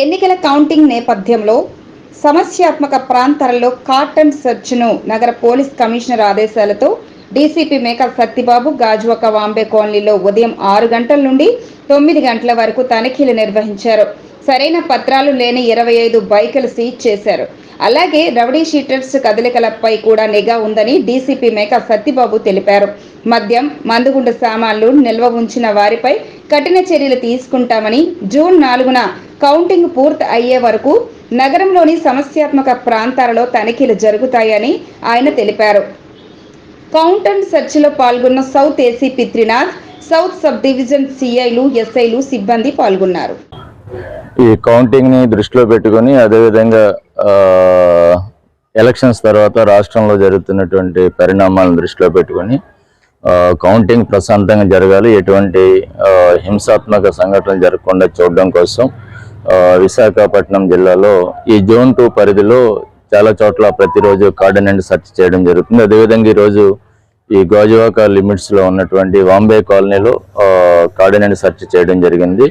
ఎన్నికల కౌంటింగ్ నేపథ్యంలో సమస్యాత్మక ప్రాంతాలలో కార్టన్ సెర్చ్ను నగర పోలీస్ కమిషనర్ ఆదేశాలతో డీసీపీ మేక సత్తిబాబు గాజువక వాంబే కాలనీలో ఉదయం ఆరు గంటల నుండి తొమ్మిది గంటల వరకు తనిఖీలు నిర్వహించారు. సరైన పత్రాలు లేని ఇరవై ఐదు బైకులు సీజ్ చేశారు. అలాగే రౌడీ షీటర్స్ కదలికలపై కూడా నిఘా ఉందని డీసీపీ మేక సత్తిబాబు తెలిపారు. మద్యం మందుగుండు సామాన్లు నిల్వ ఉంచిన వారిపై కఠిన చర్యలు తీసుకుంటామని జూన్ నాలుగున కౌంటింగ్ పూర్తి అయ్యే వరకు నగరంలోని సమస్యాత్మక ప్రాంతాలలో తనిఖీలు జరుగుతాయని ఆయన తెలిపారు. కౌంటన్ సెర్చ్లో పాల్గొన్న south ACP Trinath south sub division సిఐలు ఎస్ఐలు సిబ్బంది పాల్గొన్నారు. ఈ కౌంటింగ్ని దృష్టిలో పెట్టుకొని అదేవిధంగా ఎలక్షన్స్ తర్వాత రాష్ట్రంలో జరుగుతున్నటువంటి పరిణామాలను దృష్టిలో పెట్టుకొని కౌంటింగ్ ప్రశాంతంగా జరగాలి. ఎటువంటి హింసాత్మక సంఘటనలు జరగకుండా చూడడం కోసం విశాఖపట్నం జిల్లాలో ఈ జోన్ టూ పరిధిలో చాలా చోట్ల ప్రతిరోజు కార్డినెంట్ సెర్చ్ చేయడం జరుగుతుంది. అదేవిధంగా ఈరోజు ఈ గోజవాక లిమిట్స్లో ఉన్నటువంటి వాంబే కాలనీలో కార్డినెంట్ సెర్చ్ చేయడం జరిగింది.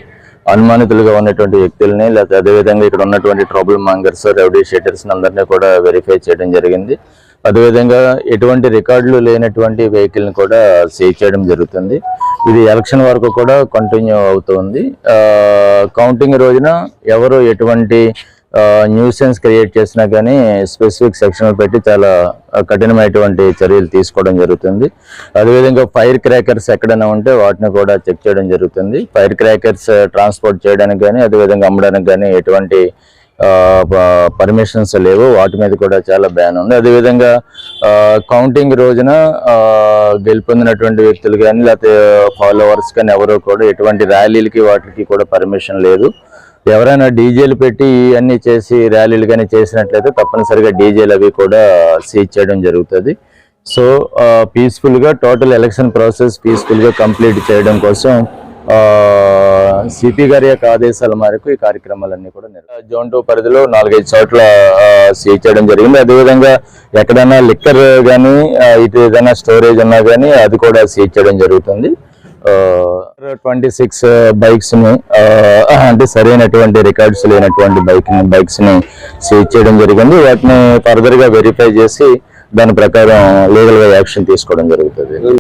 అనుమానితులుగా ఉన్నటువంటి వ్యక్తుల్ని లేకపోతే అదేవిధంగా ఇక్కడ ఉన్నటువంటి ట్రబుల్ మాంగర్స్ రౌడీ షీటర్స్ అందరినీ కూడా వెరిఫై చేయడం జరిగింది. అదేవిధంగా ఎటువంటి రికార్డులు లేనటువంటి వెహికల్ని కూడా సీజ్ చేయడం జరుగుతుంది. ఇది ఎలక్షన్ వరకు కూడా కంటిన్యూ అవుతుంది. కౌంటింగ్ రోజున ఎవరు ఎటువంటి న్యూసెన్స్ క్రియేట్ చేసినా కానీ స్పెసిఫిక్ సెక్షన్లు పెట్టి చాలా కఠినమైనటువంటి చర్యలు తీసుకోవడం జరుగుతుంది. అదేవిధంగా ఫైర్ క్రాకర్స్ ఎక్కడైనా ఉంటే వాటిని కూడా చెక్ చేయడం జరుగుతుంది. ఫైర్ క్రాకర్స్ ట్రాన్స్పోర్ట్ చేయడానికి కానీ అదేవిధంగా అమ్మడానికి కానీ ఎటువంటి పర్మిషన్స్ లేవు. వాటి మీద కూడా చాలా బ్యాన్ ఉంది. అదేవిధంగా కౌంటింగ్ రోజున గెలుపొందినటువంటి వ్యక్తులు కానీ లేకపోతే ఫాలోవర్స్ కానీ ఎవరో కూడా ఎటువంటి ర్యాలీలకి వాటికి కూడా పర్మిషన్ లేదు. ఎవరైనా డీజేలు పెట్టి ఇవన్నీ చేసి ర్యాలీలు కానీ చేసినట్లయితే తప్పనిసరిగా డీజేలు అవి కూడా సీజ్ చేయడం జరుగుతుంది. సో పీస్ఫుల్గా టోటల్ ఎలక్షన్ ప్రాసెస్ పీస్ఫుల్గా కంప్లీట్ చేయడం కోసం సిపి గారి యొక్క ఆదేశాల మేరకు ఈ కార్యక్రమాలన్నీ కూడా జోన్ టూ పరిధిలో నాలుగైదు చోట్ల సీజ్ చేయడం జరిగింది. అదేవిధంగా ఎక్కడైనా లిక్కర్ కానీ ఇటు ఏదైనా స్టోరేజ్ ఉన్నా కానీ అది కూడా సీజ్ చేయడం జరుగుతుంది. ట్వంటీ సిక్స్ బైక్స్ని అంటే సరైనటువంటి రికార్డ్స్ లేనటువంటి బైక్ బైక్స్ని సీజ్ చేయడం జరిగింది. వాటిని ఫర్దర్గా వెరిఫై చేసి దాని ప్రకారం లీగల్గా యాక్షన్ తీసుకోవడం జరుగుతుంది.